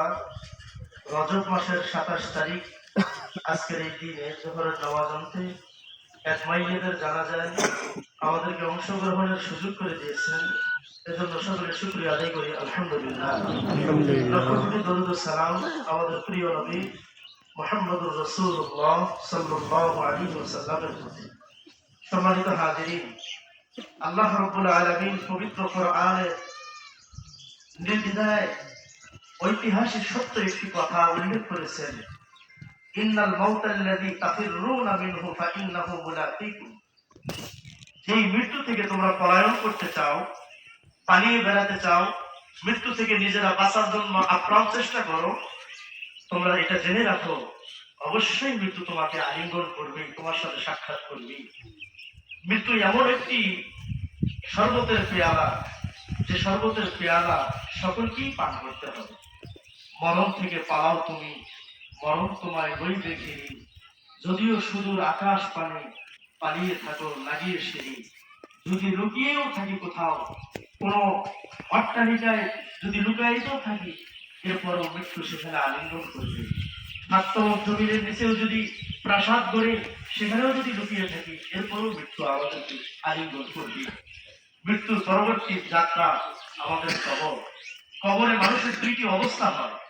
কথা রজব মাসের সাতাশ তারিখ। আজকের এই দিনে জোহরের নামাজ আনতে এক মাইয়েদের জানা যায় আমাদেরকে অংশগ্রহণের সুযোগ করে দিয়েছেন। এজন্য সকলে শুক্রিয়া আদায় করি আলহামদুলিল্লাহ। দরুদ সালাম আমাদের প্রিয় নবী মোহাম্মদুর রসুল্লাহ সাল্লাল্লাহু আলাইহি ওয়াসাল্লামের প্রতি। সম্মানিত হাজিরিন আল্লাহ রাব্বুল আলামিন পবিত্র কোরআনে নির্দ্বিধায় ঐতিহাসিক সত্য একটি কথা উল্লেখ করেছেন, ইন্নাল যেই মৃত্যু থেকে তোমরা পলায়ন করতে চাও, পালিয়ে বেড়াতে চাও, মৃত্যু থেকে নিজেরা বাঁচার জন্য আপ্রাণ চেষ্টা করো, তোমরা এটা জেনে রাখো, অবশ্যই মৃত্যু তোমাকে আলিঙ্গন করবে, তোমার সাথে সাক্ষাৎ করবে। মৃত্যু এমন একটি শরবতের পেয়ালা, যে শরবতের পেয়ালা সকলকেই পান করতে হবে। মরণ থেকে পালাও তুমি। মরণ তোমায় বই দেখি যদিও সুদূর আকাশ পানে পালিয়ে থাকো, লাগিয়ে সিঁড়ি। যদি লুকিয়েও থাকি কোথাও, কোনো অট্টালিকায় যদি লুকাইতেও থাকি, এরপরও মৃত্যু সেখানে আলিঙ্গন করবে। মাত্র জমিনের নিচেও যদি প্রাসাদ গড়ে, সেখানেও যদি লুকিয়ে থাকি, এরপরও মৃত্যু আমাদেরকে আলিঙ্গন করবে। মৃত্যুর পরবর্তী যাত্রা আমাদের কবর। কবরে মানুষের দুইটি অবস্থা হয়।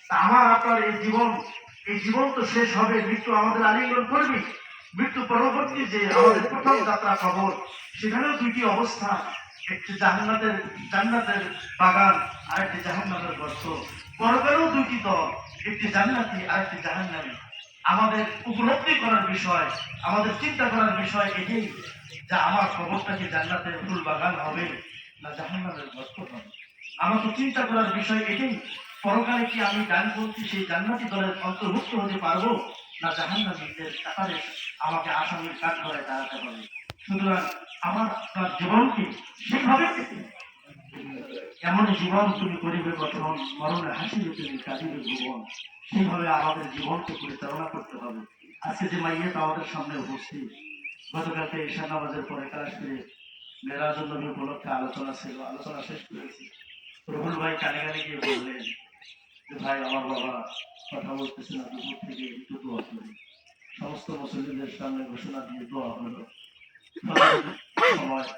আমার, আপনার এই জীবন এই জীবন তো শেষ হবে, মৃত্যু আমাদের আলিঙ্গন করবে। মৃত্যু পরবর্তী যে আমাদের প্রথম যাত্রা খবর সেখানেও দুইটি অবস্থা। একটি জান্নাতের জান্নাতের বাগান আর একটি জাহান্নামের গর্ত পরকালেও দুইটি দল, একটি জান্নাতি আর একটি জাহান্নামী। আমাদের উপলব্ধি করার বিষয়, আমাদের চিন্তা করার বিষয় এটাই যে আমার খবরটা কি জান্নাতের ফুল বাগান হবে না জাহান্নামের গর্ত হবে। আমাকে চিন্তা করার বিষয় এটাই পরকালে কি আমি গান করছি সেই জান্নাতি দলের অন্তর্ভুক্ত হতে পারব? না, জাহান্নামীদের ব্যাপারে আমাকে আসামির কাজ করে দাঁড়াতে হবে। সুতরাং আমার আপনার জীবনকে সেইভাবে এমন জীবন তুমি করিবে গঠন মরণে হাসিবে তুমি কাঁদিবে ভুবন সেইভাবে আমাদের জীবনকে পরিচালনা করতে হবে। আজকে যে মাইয়েটা আমাদের সামনে উপস্থিত, গতকালকে ঈশান নামাজের পরে কাশ্মীরে মেরাজুল নবী উপলক্ষে আলোচনা ছিল, আলোচনা শেষ করেছি। রহুল ভাই কানে কানে গিয়ে বললেন ভাই আমার বাবা কথা বলতেছে না, দুপুর থেকে একটু দোয়া করি। সমস্ত মুসলিমদের সামনে ঘোষণা দিয়ে দোয়া হলো।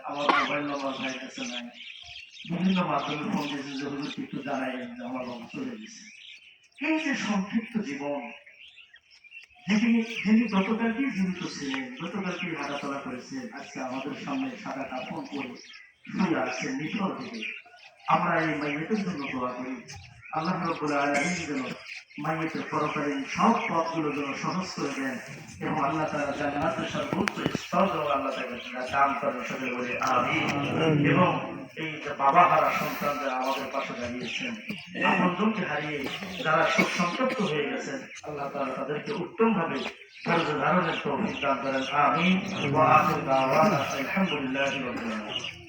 আমার মোবাইল নাম্বার ভাই কাছে নাই। বিভিন্ন মাধ্যমে ফোন দিয়েছে যে, হুজুর, একটু জানাই, আমার বাবা চলে গেছে। এই যে সংক্ষিপ্ত জীবন যিনি যিনি গতকালকেই জীবিত ছিলেন গতকালকেই হাঁটাচলা করেছেন, আজকে আমাদের সামনে সাদা কাপড় পরে শুয়ে আসছেন নিথর থেকে আমরা এই মাইয়েতের জন্য দোয়া করি। আল্লাহ রব্বুল আলামিন যেন মাইয়েতের পরকালীন সব পথগুলো যেন সহজ করে দেন এবং আল্লাহ তাআলা জান্নাতের সর্বোচ্চ স্তর যেন আল্লাহ তাকে দান করেন সকলে বলে আমিন। এবং এই যে বাবা হারা সন্তান যারা আমাদের পাশে দাঁড়িয়েছেন আপনজনকে হারিয়ে যারা শোক সন্তপ্ত হয়ে গেছেন আল্লাহ তাআলা তাদেরকে উত্তম ভাবে ধৈর্য ধারণের তৌফিক দান করেন। দাওয়ানা আলহামদুলিল্লাহি